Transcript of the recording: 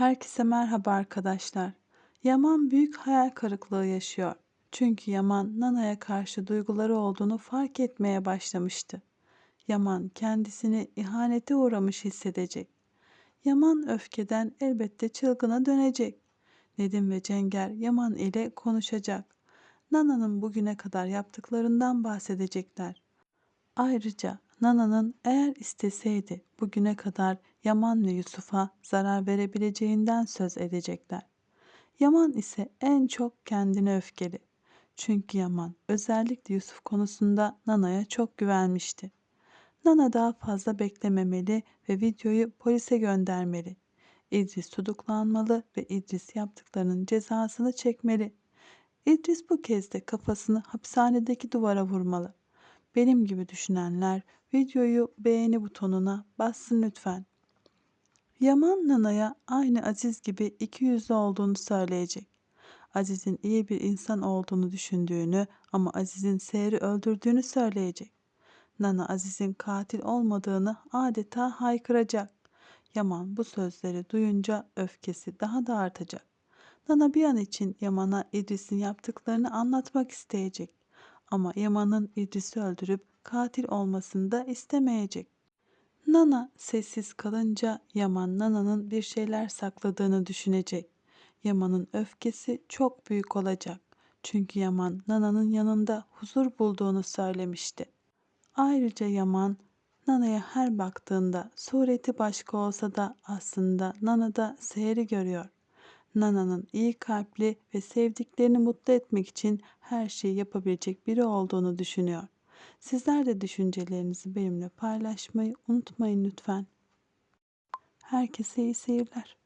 Herkese merhaba arkadaşlar. Yaman büyük hayal kırıklığı yaşıyor. Çünkü Yaman Nana'ya karşı duyguları olduğunu fark etmeye başlamıştı. Yaman kendisini ihanete uğramış hissedecek. Yaman öfkeden elbette çılgına dönecek. Nedim ve Cenger Yaman ile konuşacak. Nana'nın bugüne kadar yaptıklarından bahsedecekler. Ayrıca Nana'nın eğer isteseydi bugüne kadar Yaman ve Yusuf'a zarar verebileceğinden söz edecekler. Yaman ise en çok kendine öfkeli. Çünkü Yaman özellikle Yusuf konusunda Nana'ya çok güvenmişti. Nana daha fazla beklememeli ve videoyu polise göndermeli. İdris tutuklanmalı ve İdris yaptıklarının cezasını çekmeli. İdris bu kez de kafasını hapishanedeki duvara vurmalı. Benim gibi düşünenler videoyu beğeni butonuna bassın lütfen. Yaman Nana'ya aynı Aziz gibi iki yüzlü olduğunu söyleyecek. Aziz'in iyi bir insan olduğunu düşündüğünü ama Aziz'in Seher'i öldürdüğünü söyleyecek. Nana Aziz'in katil olmadığını adeta haykıracak. Yaman bu sözleri duyunca öfkesi daha da artacak. Nana bir an için Yaman'a İdris'in yaptıklarını anlatmak isteyecek. Ama Yaman'ın İdris'i öldürüp katil olmasını da istemeyecek. Nana sessiz kalınca Yaman Nana'nın bir şeyler sakladığını düşünecek. Yaman'ın öfkesi çok büyük olacak. Çünkü Yaman Nana'nın yanında huzur bulduğunu söylemişti. Ayrıca Yaman Nana'ya her baktığında sureti başka olsa da aslında Nana'da seyri görüyor. Nana'nın iyi kalpli ve sevdiklerini mutlu etmek için her şeyi yapabilecek biri olduğunu düşünüyor. Sizler de düşüncelerinizi benimle paylaşmayı unutmayın lütfen. Herkese iyi seyirler.